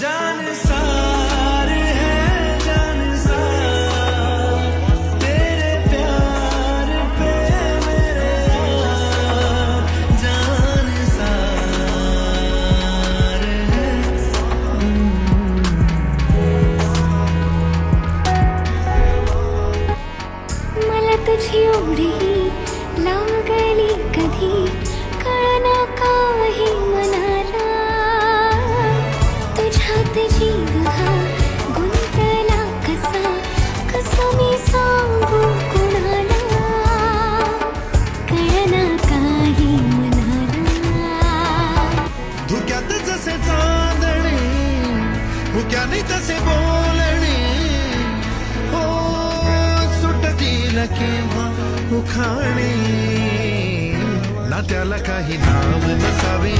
जान सा तसे चांदणी हुक्यानी तसे बोलणी हो सुटती न केव्हा उखाणी ना त्याला काही नाव नसावे